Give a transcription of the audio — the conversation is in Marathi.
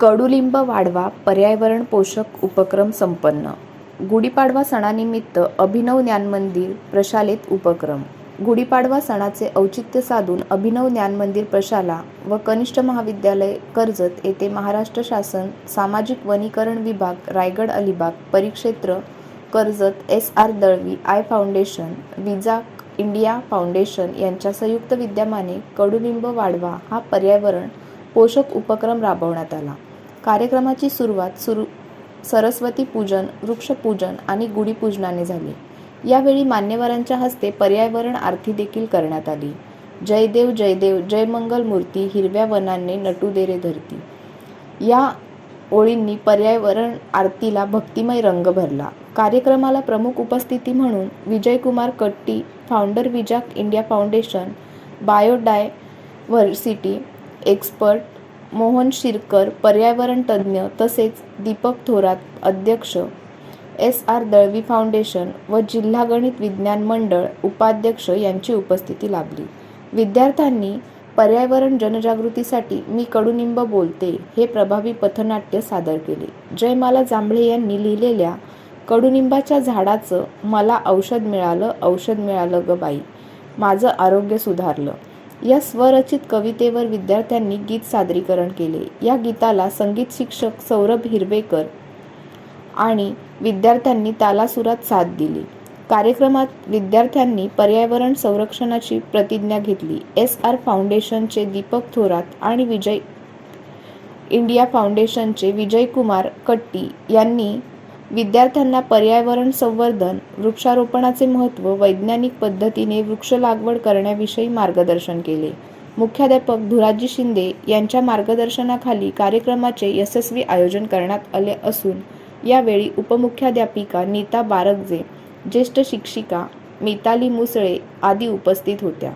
कडुलिंब वाढवा पर्यावरण पोषक उपक्रम संपन्न. गुढीपाडवा सणानिमित्त अभिनव ज्ञानमंदिर प्रशालेत उपक्रम. गुढीपाडवा सणाचे औचित्य साधून अभिनव ज्ञानमंदिर प्रशाला व कनिष्ठ महाविद्यालय कर्जत येथे महाराष्ट्र शासन सामाजिक वनीकरण विभाग रायगड अलिबाग परिक्षेत्र Karjat S R Dalvi I foundation visa India foundation यांच्या संयुक्त विद्यमाने कडुलिंब वाढवा हा पर्यावरण पोषक उपक्रम राबवण्यात आला. कार्यक्रमाची सुरुवात सुरू सरस्वती पूजन वृक्षपूजन आणि गुढीपूजनाने झाली. यावेळी मान्यवरांच्या हस्ते पर्यावरण आरती देखील करण्यात आली. जयदेव जयदेव जयमंगल मूर्ती हिरव्या वनांनी नटू धरती. या ओळींनी पर्यावरण आरतीला भक्तिमय रंग भरला. कार्यक्रमाला प्रमुख उपस्थिती म्हणून Vijaykumar Katti founder विजाक India foundation biodiversity expert Mohan Shirkar पर्यावरण तज्ज्ञ तसेच दीपक थोरात अध्यक्ष एस आर दळवी फाउंडेशन व जिल्हा गणित विज्ञान मंडळ उपाध्यक्ष यांची उपस्थिती लाभली. विद्यार्थ्यांनी पर्यावरण जनजागृतीसाठी मी कडुनिंब बोलते हे प्रभावी पथनाट्य सादर केले. जयमाला जांभळे यांनी लिहिलेल्या कडुनिंबाच्या झाडाचं मला औषध मिळालं औषध मिळालं ग बाई. माझं आरोग्य सुधारलं. या स्वरचित कवितेवर विद्यार्थ्यांनी गीत सादरीकरण केले. या गीताला संगीत शिक्षक सौरभ हिरवेकर आणि विद्यार्थ्यांनी तालासुरात साथ दिली. कार्यक्रमात विद्यार्थ्यांनी पर्यावरण संरक्षणाची प्रतिज्ञा घेतली. एस. आर. फाउंडेशनचे दीपक थोरात आणि विजय इंडिया फाउंडेशनचे विजयकुमार कट्टी यांनी विद्यार्थ्यांना पर्यावरण संवर्धन वृक्षारोपणाचे महत्त्व वैज्ञानिक पद्धतीने वृक्ष लागवड करण्याविषयी मार्गदर्शन केले. मुख्याध्यापक धुराजी शिंदे यांच्या मार्गदर्शनाखाली कार्यक्रमाचे यशस्वी आयोजन करण्यात आले असून यावेळी उपमुख्याध्यापिका नीता बारगजे ज्येष्ठ शिक्षिका मिताली मुसळे आदी उपस्थित होत्या.